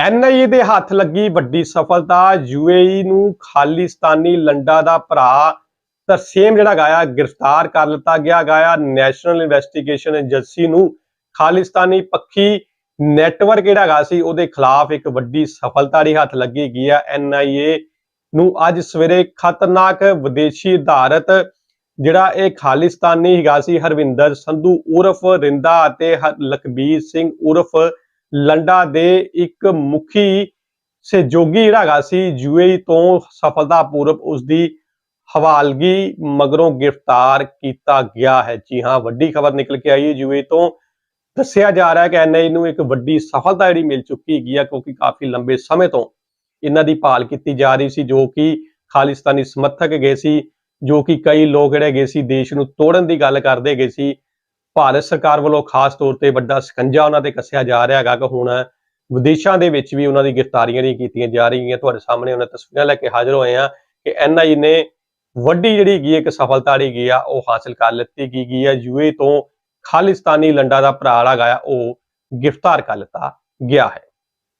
NIA ਦੇ ਹੱਥ ਲੱਗੀ ਵੱਡੀ ਸਫਲਤਾ। ਯੂਏਈ ਨੂੰ ਖਾਲਿਸਤਾਨੀ ਲੰਡਾ ਦਾ ਭਰਾ ਤਰਸੇਮ ਜਿਹੜਾ ਗਾਇਆ, ਗ੍ਰਿਫਤਾਰ ਕਰ ਲਿੱਤਾ ਗਿਆ। ਗਾਇਆ ਨੈਸ਼ਨਲ ਇਨਵੈਸਟੀਗੇਸ਼ਨ ਏਜੰਸੀ ਨੂੰ ਖਾਲਿਸਤਾਨੀ ਪੱਖੀ ਨੈਟਵਰਕ ਜਿਹੜਾ ਗਾ ਸੀ, ਉਹਦੇ ਖਿਲਾਫ ਇੱਕ ਵੱਡੀ ਸਫਲਤਾ ਦੀ ਹੱਥ ਲੱਗੀ ਗਈ ਆ। ਐਨਆਈਏ ਨੂੰ ਅੱਜ ਸਵੇਰੇ ਖਤਰਨਾਕ ਵਿਦੇਸ਼ੀ ਆਧਾਰਿਤ ਜਿਹੜਾ ਇਹ ਖਾਲਿਸਤਾਨੀ ਹੈਗਾ ਸੀ, ਹਰਵਿੰਦਰ ਸੰਧੂ ਉਰਫ, ਰਿੰਦਾ ਅਤੇ ਹ- ਲਖਬੀਰ ਸਿੰਘ ਉਰਫ ਲੰਡਾ ਦੇ ਇੱਕ ਮੁਖੀ ਸਹਿਯੋਗੀ ਜਿਹੜਾ ਹੈਗਾ ਸੀ ਯੂਏਈ ਤੋਂ ਸਫਲਤਾਪੂਰਵਕ ਉਸ ਦੀ ਹਵਾਲਗੀ ਮਗਰੋਂ ਗ੍ਰਿਫਤਾਰ ਕੀਤਾ ਗਿਆ ਹੈ। ਜੀ ਹਾਂ, ਵੱਡੀ ਖਬਰ ਨਿਕਲ ਕੇ ਆਈ ਹੈ। ਯੂਏਈ ਤੋਂ ਦੱਸਿਆ ਜਾ ਰਿਹਾ ਹੈ ਕਿ ਐਨਆਈ ਨੂੰ ਇੱਕ ਵੱਡੀ ਸਫਲਤਾ ਜਿਹੜੀ ਮਿਲ ਚੁੱਕੀ ਹੈਗੀ ਆ, ਕਿਉਂਕਿ ਕਾਫੀ ਲੰਬੇ ਸਮੇਂ ਤੋਂ ਇਹਨਾਂ ਦੀ ਭਾਲ ਕੀਤੀ ਜਾ ਰਹੀ ਸੀ, ਜੋ ਕਿ ਖਾਲਿਸਤਾਨੀ ਸਮਰਥਕ ਗਏ ਸੀ, ਜੋ ਕਿ ਕਈ ਲੋਕ ਜਿਹੜੇ ਗਏ ਸੀ, ਦੇਸ਼ ਨੂੰ ਤੋੜਨ ਦੀ ਗੱਲ ਕਰਦੇ ਗਏ ਸੀ। ਭਾਰਤ ਸਰਕਾਰ ਵੱਲੋਂ ਖਾਸ ਤੌਰ ਤੇ ਵੱਡਾ ਸਕੰਜਾ ਉਹਨਾਂ ਤੇ ਕੱਸਿਆ ਜਾ ਰਿਹਾ ਹੈਗਾ ਕਿ ਹੁਣ ਵਿਦੇਸ਼ਾਂ ਦੇ ਵਿੱਚ ਵੀ ਉਹਨਾਂ ਦੀ ਗ੍ਰਿਫਤਾਰੀਆਂ ਨਹੀਂ ਕੀਤੀਆਂ ਜਾ ਰਹੀਆਂ। ਤੁਹਾਡੇ ਸਾਹਮਣੇ ਉਹਨਾਂ ਤਸਵੀਰਾਂ ਲੈ ਕੇ ਹਾਜ਼ਰ ਹੋਏ ਆ ਕਿ ਐਨਆਈ ਨੇ ਵੱਡੀ ਜਿਹੜੀ ਗਈ ਇੱਕ ਸਫਲਤਾ ਜਿਹੜੀ ਗਈ ਆ, ਉਹ ਹਾਸਲ ਕਰ ਲਿੱਤੀ ਗਈ ਗਈ ਆ ਯੂਏ ਤੋਂ ਖਾਲਿਸਤਾਨੀ ਲੰਡਾ ਦਾ ਭਰਾ ਹੈਗਾ ਆ, ਉਹ ਗ੍ਰਿਫਤਾਰ ਕਰ ਲਿੱਤਾ ਗਿਆ ਹੈ।